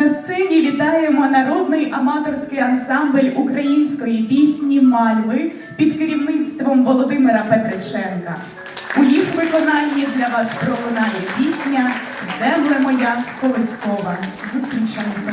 На сцені вітаємо народний аматорський ансамбль української пісні Мальви під керівництвом Володимира Петриченка. У їх виконанні для вас пролунає пісня Земле моя колискова. Зустрічайте.